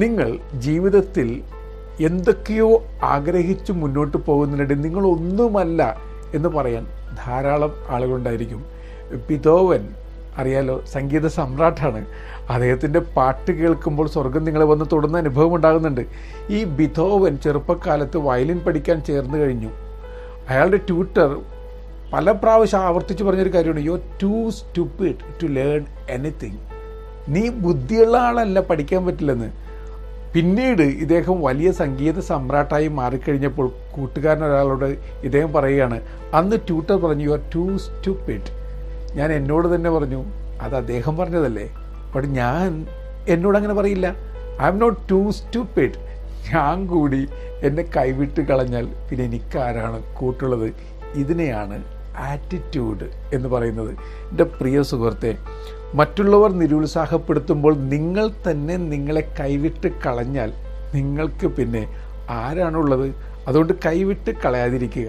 നിങ്ങൾ ജീവിതത്തിൽ എന്തൊക്കെയോ ആഗ്രഹിച്ച് മുന്നോട്ട് പോകുന്നതിനിടെ നിങ്ങളൊന്നുമല്ല എന്ന് പറയാൻ ധാരാളം ആളുകളുണ്ടായിരിക്കും. പിതോവൻ അറിയാലോ സംഗീത സമ്രാട്ടാണ്. അദ്ദേഹത്തിന്റെ പാട്ട് കേൾക്കുമ്പോൾ സ്വർഗം നിങ്ങളെ വന്ന് തൊടുന്ന അനുഭവം ഉണ്ടാകുന്നുണ്ട്. ഈ ബിധോവൻ ചെറുപ്പക്കാലത്ത് വയലിൻ പഠിക്കാൻ ചേർന്ന് കഴിഞ്ഞു. അയാളുടെ ട്യൂട്ടർ പല പ്രാവശ്യം ആവർത്തിച്ച് പറഞ്ഞൊരു കാര്യമാണ് you too stupid to learn anything നീ ബുദ്ധിയുള്ള ആളല്ല പഠിക്കാൻ പറ്റില്ലെന്ന്. പിന്നീട് ഇദ്ദേഹം വലിയ സംഗീത സമ്രാട്ടായി മാറിക്കഴിഞ്ഞപ്പോൾ കൂട്ടുകാരൻ ഒരാളോട് ഇദ്ദേഹം പറയുകയാണ് അന്ന് ട്യൂട്ടർ പറഞ്ഞു യു ആർ ടു സ്റ്റുപ്പിഡ് ഞാൻ എന്നോട് തന്നെ പറഞ്ഞു അത് അദ്ദേഹം പറഞ്ഞതല്ലേ? ബട്ട് ഞാൻ എന്നോട് അങ്ങനെ പറയില്ല. I'm not too stupid ഞാൻ കൂടി എന്നെ കൈവിട്ട് കളഞ്ഞാൽ പിന്നെ എനിക്കാരാണ് കൂട്ടുള്ളത്. ഇതിനെയാണ് ആറ്റിറ്റ്യൂഡ് എന്ന് പറയുന്നത്. എന്റെ പ്രിയ സുഹൃത്തെ മറ്റുള്ളവർ നിരുത്സാഹപ്പെടുത്തുമ്പോൾ നിങ്ങൾ തന്നെ നിങ്ങളെ കൈവിട്ട് കളഞ്ഞാൽ നിങ്ങൾക്ക് പിന്നെ ആരാണുള്ളത്? അതുകൊണ്ട് കൈവിട്ട് കളയാതിരിക്കുക.